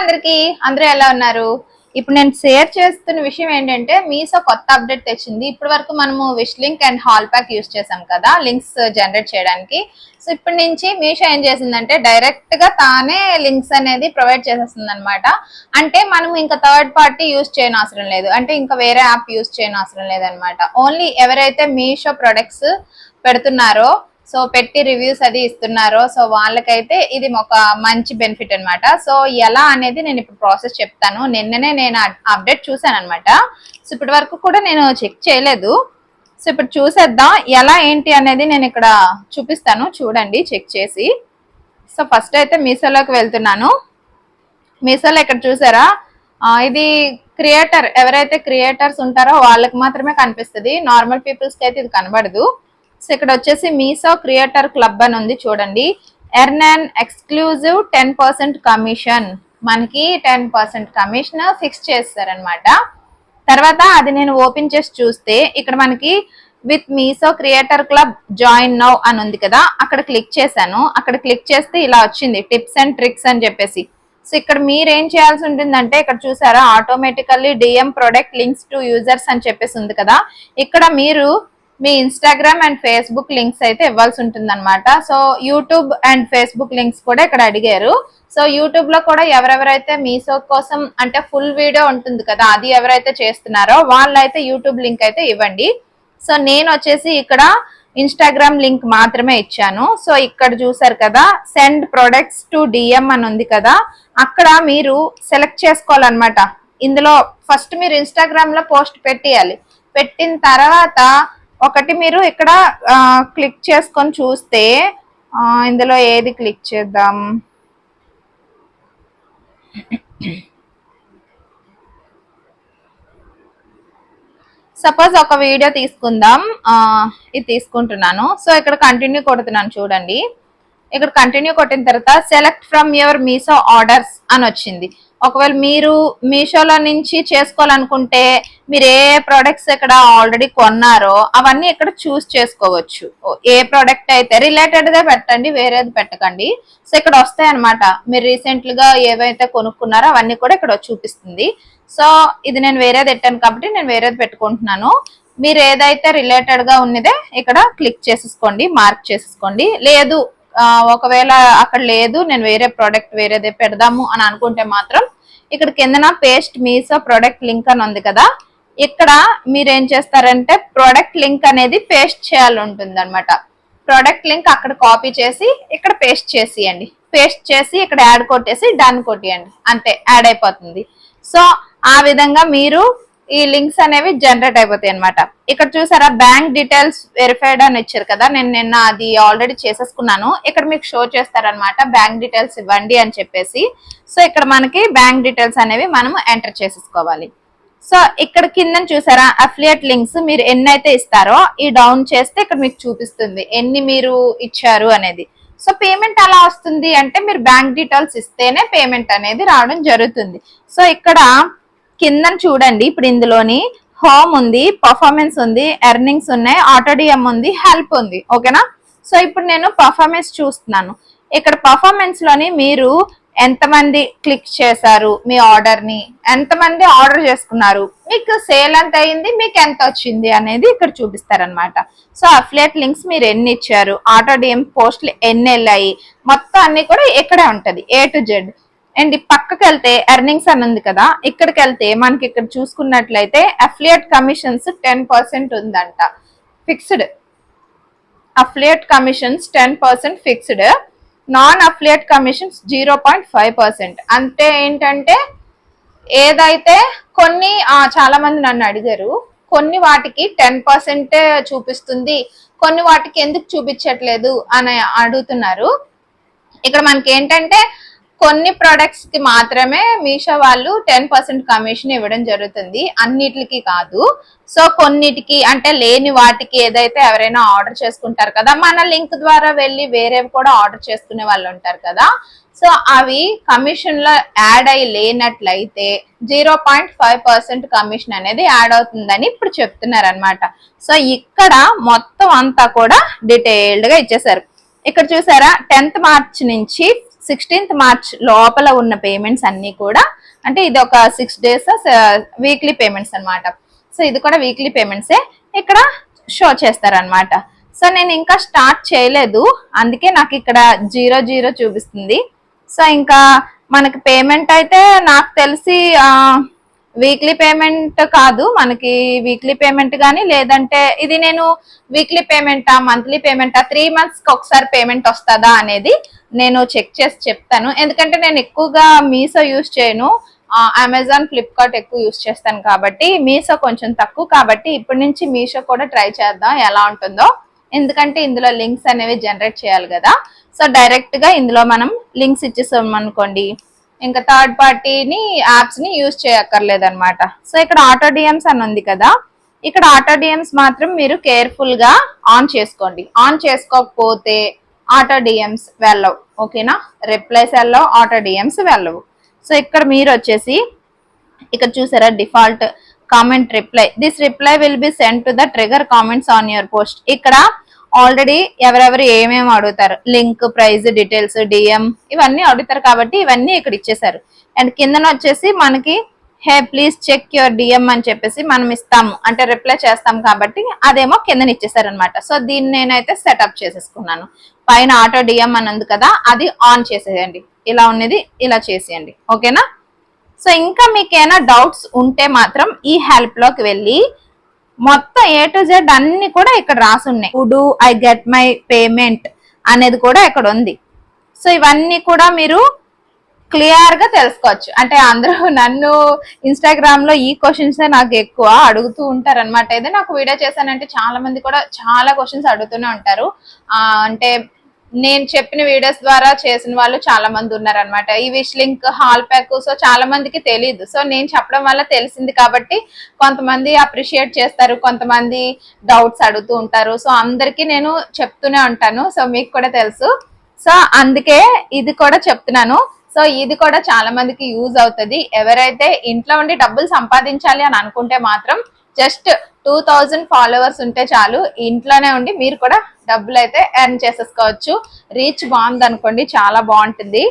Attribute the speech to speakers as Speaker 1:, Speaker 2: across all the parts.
Speaker 1: అందరికి అందరూ ఎలా ఉన్నారు? ఇప్పుడు నేను షేర్ చేస్తున్న విషయం ఏంటంటే మీసో కొత్త అప్డేట్ తెచ్చింది. ఇప్పటి వరకు మనము wish link and hall pack use చేసాం కదా లింక్స్ జనరేట్ చేయడానికి. సో ఇప్పటి నుంచి మీషో ఏం చేసిందంటే డైరెక్ట్గా తానే లింక్స్ అనేది ప్రొవైడ్ చేసేస్తుంది అనమాట అంటే మనం ఇంకా థర్డ్ పార్టీ యూస్ చేయని అవసరం లేదు. అంటే ఇంకా వేరే యాప్ యూస్ చేయని అవసరం లేదనమాట ఓన్లీ ఎవరైతే మీషో ప్రొడక్ట్స్ పెడుతున్నారో సో పెట్టి రివ్యూస్ అది ఇస్తున్నారో సో వాళ్ళకైతే ఇది ఒక మంచి బెనిఫిట్ అనమాట సో ఎలా అనేది నేను ఇప్పుడు ప్రాసెస్ చెప్తాను. నిన్ననే నేను అప్డేట్ చూసాను అనమాట సో ఇప్పటి వరకు కూడా నేను చెక్ చేయలేదు. సో ఇప్పుడు చూసేద్దాం ఎలా ఏంటి అనేది నేను ఇక్కడ చూపిస్తాను. చూడండి చెక్ చేసి. సో ఫస్ట్ అయితే మీషోలోకి వెళ్తున్నాను. మీషోలో ఇక్కడ చూసారా? ఇది క్రియేటర్ ఎవరైతే క్రియేటర్స్ ఉంటారో వాళ్ళకి మాత్రమే కనిపిస్తుంది. నార్మల్ పీపుల్స్కి అయితే ఇది కనబడదు. సో ఇక్కడ వచ్చేసి మీసో క్రియేటర్ క్లబ్ అని ఉంది చూడండి. Earn and exclusive ten percent commission. మనకి టెన్ పర్సెంట్ కమిషన్ ఫిక్స్ చేస్తారనమాట తర్వాత అది నేను ఓపెన్ చేసి చూస్తే ఇక్కడ మనకి with Meesho creator club join now అని ఉంది కదా అక్కడ క్లిక్ చేశాను. అక్కడ క్లిక్ చేస్తే ఇలా వచ్చింది టిప్స్ అండ్ ట్రిక్స్ అని చెప్పేసి. సో ఇక్కడ మీరేం చేయాల్సి ఉంటుందంటే ఇక్కడ చూసారా automatically DM product links to users అని చెప్పేసి ఉంది కదా. ఇక్కడ మీరు మీ ఇన్స్టాగ్రామ్ అండ్ ఫేస్బుక్ లింక్స్ అయితే ఇవ్వాల్సి ఉంటుంది అనమాట so YouTube and Facebook links కూడా ఇక్కడ అడిగారు. సో యూట్యూబ్లో కూడా ఎవరెవరైతే మీసో కోసం అంటే ఫుల్ వీడియో ఉంటుంది కదా అది ఎవరైతే చేస్తున్నారో వాళ్ళైతే యూట్యూబ్ లింక్ అయితే ఇవ్వండి. సో నేను వచ్చేసి ఇక్కడ ఇన్స్టాగ్రామ్ లింక్ మాత్రమే ఇచ్చాను. సో ఇక్కడ చూసారు కదా సెండ్ ప్రొడక్ట్స్ టు డిఎం అని ఉంది కదా అక్కడ మీరు సెలెక్ట్ చేసుకోవాలన్నమాట. ఇందులో ఫస్ట్ మీరు ఇన్స్టాగ్రామ్లో పోస్ట్ పెట్టేయాలి. పెట్టిన తర్వాత ఒకటి మీరు ఇక్కడ క్లిక్ చేసుకొని చూస్తే ఇందులో ఏది క్లిక్ చేద్దాం? సపోజ్ ఒక వీడియో తీసుకుందాం. ఇది తీసుకుంటున్నాను. సో ఇక్కడ కంటిన్యూ కొడుతున్నాను చూడండి. ఇక్కడ కంటిన్యూ కొట్టిన తర్వాత select from your Meesho orders అని వచ్చింది. ఒకవేళ మీరు మీషోలో నుంచి చేసుకోవాలనుకుంటే మీరు ఏ ప్రోడక్ట్స్ ఇక్కడ ఆల్రెడీ కొన్నారో అవన్నీ ఇక్కడ చూస్ చేసుకోవచ్చు. ఏ ప్రోడక్ట్ అయితే రిలేటెడ్దే పెట్టండి వేరేది పెట్టకండి. సో ఇక్కడ వస్తాయి అనమాట మీరు రీసెంట్గా ఏవైతే కొనుక్కున్నారో అవన్నీ కూడా ఇక్కడ చూపిస్తుంది. సో ఇది నేను వేరేది పెట్టాను కాబట్టి నేను వేరేది పెట్టుకుంటున్నాను. మీరు ఏదైతే రిలేటెడ్గా ఉన్నదే ఇక్కడ క్లిక్ చేసేసుకోండి మార్క్ చేసేసుకోండి. లేదు ఒకవేళ అక్కడ లేదు నేను వేరే ప్రోడక్ట్ వేరేదే పెడదాము అని అనుకుంటే మాత్రం ఇక్కడ కిందన పేస్ట్ మీసో ప్రోడక్ట్ లింక్ అని ఉంది కదా. ఇక్కడ మీరు ఏం చేస్తారంటే ప్రోడక్ట్ లింక్ అనేది పేస్ట్ చేయాలి ఉంటుంది అనమాట ప్రోడక్ట్ లింక్ అక్కడ కాపీ చేసి ఇక్కడ పేస్ట్ చేసియండి. పేస్ట్ చేసి ఇక్కడ యాడ్ కొట్టేసి డన్ కొట్టియండి. అంతే యాడ్ అయిపోతుంది. సో ఆ విధంగా మీరు ఈ లింక్స్ అనేవి జనరేట్ అయిపోతాయి అనమాట ఇక్కడ చూసారా బ్యాంక్ డీటెయిల్స్ వెరిఫైడ్ అని ఇచ్చారు కదా నేను నిన్న అది ఆల్రెడీ చేసేసుకున్నాను. ఇక్కడ మీకు షో చేస్తారనమాట బ్యాంక్ డీటెయిల్స్ ఇవ్వండి అని చెప్పేసి. సో ఇక్కడ మనకి బ్యాంక్ డీటెయిల్స్ అనేవి మనం ఎంటర్ చేసేసుకోవాలి. సో ఇక్కడ కింద చూసారా అఫిలియట్ లింక్స్ మీరు ఎన్ని అయితే ఇస్తారో ఈ డౌన్ చేస్తే ఇక్కడ మీకు చూపిస్తుంది ఎన్ని మీరు ఇచ్చారు అనేది. సో పేమెంట్ అలా వస్తుంది అంటే మీరు బ్యాంక్ డీటెయిల్స్ ఇస్తేనే పేమెంట్ అనేది రావడం జరుగుతుంది. సో ఇక్కడ కింద చూడండి. ఇప్పుడు ఇందులోని హోమ్ ఉంది పర్ఫార్మెన్స్ ఉంది ఎర్నింగ్స్ ఉన్నాయి ఆటోడిఎం ఉంది హెల్ప్ ఉంది. ఓకేనా? సో ఇప్పుడు నేను పర్ఫార్మెన్స్ చూస్తున్నాను. ఇక్కడ పర్ఫార్మెన్స్లోని మీరు ఎంతమంది క్లిక్ చేశారు మీ ఆర్డర్ని ఎంతమంది ఆర్డర్ చేసుకున్నారు? మీకు సేల్ ఎంత అయింది? మీకు ఎంత వచ్చింది? అనేది ఇక్కడ చూపిస్తారనమాట సో అఫ్లేట్ లింక్స్ మీరు ఎన్ని ఇచ్చారు? ఆటో డిఎం పోస్ట్లు ఎన్ని వెళ్ళాయి? మొత్తం అన్ని కూడా ఇక్కడే ఉంటది. ఏ టు జెడ్ అండ్ పక్కకి వెళ్తే ఎర్నింగ్స్ అని ఉంది కదా ఇక్కడికి వెళ్తే మనకి ఇక్కడ చూసుకున్నట్లయితే అఫ్లియేట్ కమిషన్స్ టెన్ పర్సెంట్ ఉందంట. Fixed affiliate commissions ten percent fixed non affiliate commissions zero point five percent అంటే ఏంటంటే ఏదైతే కొన్ని చాలా మంది నన్ను అడిగారు కొన్ని వాటికి టెన్ పర్సెంటే చూపిస్తుంది కొన్ని వాటికి ఎందుకు చూపించట్లేదు అని అడుగుతున్నారు. ఇక్కడ మనకి ఏంటంటే కొన్ని ప్రొడక్ట్స్కి మాత్రమే మీషో వాళ్ళు టెన్ పర్సెంట్ కమిషన్ ఇవ్వడం జరుగుతుంది. అన్నిటికి కాదు. సో కొన్నిటికి అంటే లేని వాటికి ఏదైతే ఎవరైనా ఆర్డర్ చేసుకుంటారు కదా మన లింక్ ద్వారా వెళ్ళి వేరేవి కూడా ఆర్డర్ చేసుకునే వాళ్ళు ఉంటారు కదా. సో అవి కమిషన్లో యాడ్ అయి లేనట్లయితే zero point five percent commission అనేది యాడ్ అవుతుందని ఇప్పుడు చెప్తున్నారు అనమాట సో ఇక్కడ మొత్తం అంతా కూడా డీటెయిల్డ్గా ఇచ్చేసారు ఇక్కడ చూసారా టెన్త్ మార్చ్ నుంచి సిక్స్టీన్త్ మార్చ్ లోపల ఉన్న పేమెంట్స్ అన్నీ కూడా అంటే ఇది ఒక సిక్స్ డేస్ వీక్లీ పేమెంట్స్ అన్నమాట. సో ఇది కూడా వీక్లీ పేమెంట్సే ఇక్కడ షో చేస్తారనమాట సో నేను ఇంకా స్టార్ట్ చేయలేదు. అందుకే నాకు ఇక్కడ జీరో జీరో చూపిస్తుంది. సో ఇంకా మనకి పేమెంట్ అయితే నాకు తెలిసి uh, వీక్లీ పేమెంట్ కాదు మనకి వీక్లీ పేమెంట్ కానీ లేదంటే ఇది నేను వీక్లీ పేమెంటా మంత్లీ పేమెంటా త్రీ మంత్స్కి ఒకసారి పేమెంట్ వస్తుందా అనేది నేను చెక్ చేసి చెప్తాను. ఎందుకంటే నేను ఎక్కువగా మీసో యూస్ చేయను. అమెజాన్ ఫ్లిప్కార్ట్ ఎక్కువ యూస్ చేస్తాను కాబట్టి మీషో కొంచెం తక్కువ కాబట్టి ఇప్పటి నుంచి మీషో కూడా ట్రై చేద్దాం ఎలా ఉంటుందో. ఎందుకంటే ఇందులో లింక్స్ అనేవి జనరేట్ చేయాలి కదా. సో డైరెక్ట్గా ఇందులో మనం లింక్స్ ఇచ్చేసాం అనుకోండి ఇంకా థర్డ్ పార్టీని యాప్స్ని యూజ్ చేయక్కర్లేదు అనమాట సో ఇక్కడ ఆటో డిఎమ్స్ అని ఉంది కదా ఇక్కడ ఆటో డిఎమ్స్ మాత్రం మీరు కేర్ఫుల్గా ఆన్ చేసుకోండి. ఆన్ చేసుకోకపోతే ఆటో డిఎమ్స్ వెళ్ళవు ఓకేనా రిప్లైస్ వెళ్ళవు ఆటో డిఎమ్స్ వెళ్ళవు. సో ఇక్కడ మీరు వచ్చేసి ఇక్కడ చూసారా default comment reply this reply will be send to the trigger comments on your post ఇక్కడ ఆల్రెడీ ఎవరెవరు ఏమేమి అడుగుతారు? లింక్ ప్రైజ్ డీటెయిల్స్ డిఎం ఇవన్నీ అడుగుతారు కాబట్టి ఇవన్నీ ఇక్కడ ఇచ్చేసారు అండ్ కిందన వచ్చేసి మనకి hey please check your DM అని చెప్పేసి మనం ఇస్తాము. అంటే రిప్లై చేస్తాం కాబట్టి అదేమో కిందన ఇచ్చేసారనమాట సో దీన్ని నేనైతే సెటప్ చేసేసుకున్నాను. పైన ఆటో డిఎం అని ఉంది కదా అది ఆన్ చేసేయండి. ఇలా ఉన్నది ఇలా చేసేయండి. ఓకేనా? సో ఇంకా మీకు ఏమైనా డౌట్స్ ఉంటే మాత్రం ఈ హెల్ప్లోకి వెళ్ళి మొత్తం ఏ టు జెడ్ అన్ని కూడా ఇక్కడ రాసి ఉన్నాయి ఐ గెట్ మై పేమెంట్ అనేది కూడా ఇక్కడ ఉంది. సో ఇవన్నీ కూడా మీరు క్లియర్గా తెలుసుకోవచ్చు. అంటే అందరూ నన్ను ఇన్స్టాగ్రామ్లో ఈ క్వశ్చన్స్ నాకు ఎక్కువ అడుగుతూ ఉంటారు అనమాట ఏదో నాకు వీడియో చేశానంటే చాలా మంది కూడా చాలా క్వశ్చన్స్ అడుగుతూనే ఉంటారు. అంటే నేను చెప్పిన వీడియోస్ ద్వారా చేసిన వాళ్ళు చాలా మంది ఉన్నారనమాట ఈ wish link hall pack so చాలా మందికి తెలియదు సో నేను చెప్పడం వల్ల తెలిసింది కాబట్టి కొంతమంది అప్రిషియేట్ చేస్తారు కొంతమంది డౌట్స్ అడుగుతూ ఉంటారు. సో అందరికీ నేను చెప్తూనే ఉంటాను. సో మీకు కూడా తెలుసు. సో అందుకే ఇది కూడా చెప్తున్నాను. సో ఇది కూడా చాలా మందికి యూజ్ అవుతుంది. ఎవరైతే ఇంట్లో ఉండి డబ్బులు సంపాదించాలి అని అనుకుంటే మాత్రం జస్ట్ టూ థౌజండ్ ఫాలోవర్స్ ఉంటే చాలు. ఇంట్లోనే ఉండి మీరు కూడా డబ్బులు అయితే ఎర్న్ చేసేసుకోవచ్చు. రీచ్ బాగుంది అనుకోండి చాలా బాగుంటుంది.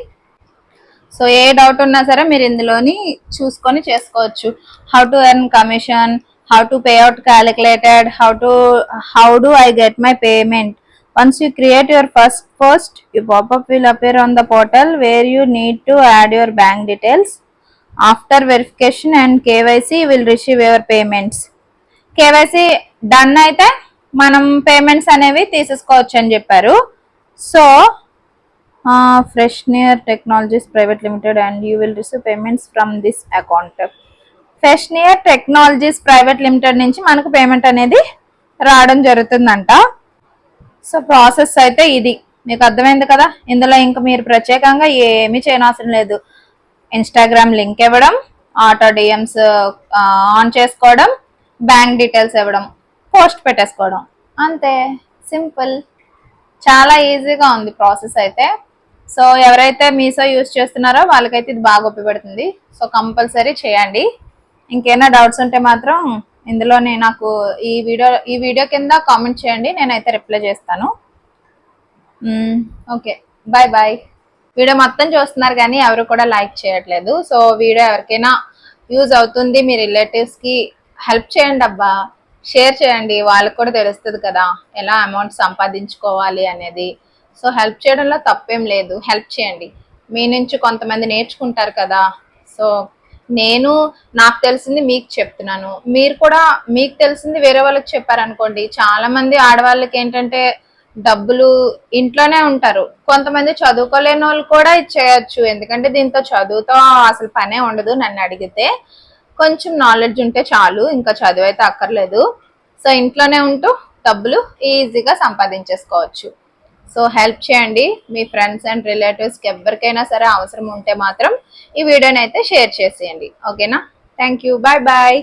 Speaker 1: సో ఏ డౌట్ ఉన్నా సరే మీరు ఇందులోని చూసుకొని చేసుకోవచ్చు. How to earn commission how to pay out calculated how to how do I get my payment once you create your first post you popup will appear on the portal where you need to add your bank details after verification and KYC will receive your payments KYC done అయితే మనం పేమెంట్స్ అనేవి తీసేసుకోవచ్చు అని చెప్పారు. So fresh near technologies private limited and you will receive payments from this account fresh near technologies private limited నుంచి మనకు payment అనేది రావడం జరుగుతుందంట. సో ప్రాసెస్ అయితే ఇది. మీకు అర్థమైంది కదా? ఇందులో ఇంకా మీరు ప్రత్యేకంగా ఏమీ చేయనవసరం లేదు. ఇన్స్టాగ్రామ్ లింక్ ఇవ్వడం ఆటో డిఎమ్స్ ఆన్ చేసుకోవడం బ్యాంక్ డీటెయిల్స్ ఇవ్వడం పోస్ట్ పెట్టేసుకోవడం. అంతే. సింపుల్. చాలా ఈజీగా ఉంది ప్రాసెస్ అయితే. సో ఎవరైతే మీసో యూస్ చేస్తున్నారో వాళ్ళకైతే ఇది బాగా ఉపయోగపడుతుంది. సో కంపల్సరీ చేయండి. ఇంకేమైనా డౌట్స్ ఉంటే మాత్రం ఇందులోనే నాకు ఈ వీడియో ఈ వీడియో కింద కామెంట్ చేయండి. నేనైతే రిప్లై చేస్తాను. ఓకే. బాయ్ బాయ్ వీడియో మొత్తం చూస్తున్నారు కానీ ఎవరు కూడా లైక్ చేయట్లేదు. సో వీడియో ఎవరికైనా యూజ్ అవుతుంది మీ రిలేటివ్స్కి హెల్ప్ చేయండి అబ్బా. షేర్ చేయండి. వాళ్ళకి కూడా తెలుస్తుంది కదా ఎలా అమౌంట్ సంపాదించుకోవాలి అనేది. సో హెల్ప్ చేయడంలో తప్పేం లేదు. హెల్ప్ చేయండి. మీ నుంచి కొంతమంది నేర్చుకుంటారు కదా. సో నేను నాకు తెలిసింది మీకు చెప్తున్నాను. మీరు కూడా మీకు తెలిసింది వేరే వాళ్ళకి చెప్పారనుకోండి. చాలా మంది ఆడవాళ్ళకి ఏంటంటే డబ్బులు ఇంట్లోనే ఉంటారు. కొంతమంది చదువుకోలేని వాళ్ళు కూడా ఇది చేయొచ్చు. ఎందుకంటే దీంతో చదువుతో అసలు పనే ఉండదు నన్ను అడిగితే. కొంచెం నాలెడ్జ్ ఉంటే చాలు ఇంకా చదువు అయితే అక్కర్లేదు. సో ఇంట్లోనే ఉంటూ డబ్బులు ఈజీగా సంపాదించేసుకోవచ్చు. సో హెల్ప్ చేయండి. మీ ఫ్రెండ్స్ అండ్ రిలేటివ్స్కి ఎవరికైనా సరే అవసరం ఉంటే మాత్రం ఈ వీడియోని అయితే షేర్ చేసేయండి. ఓకేనా థ్యాంక్ యూ బాయ్ బాయ్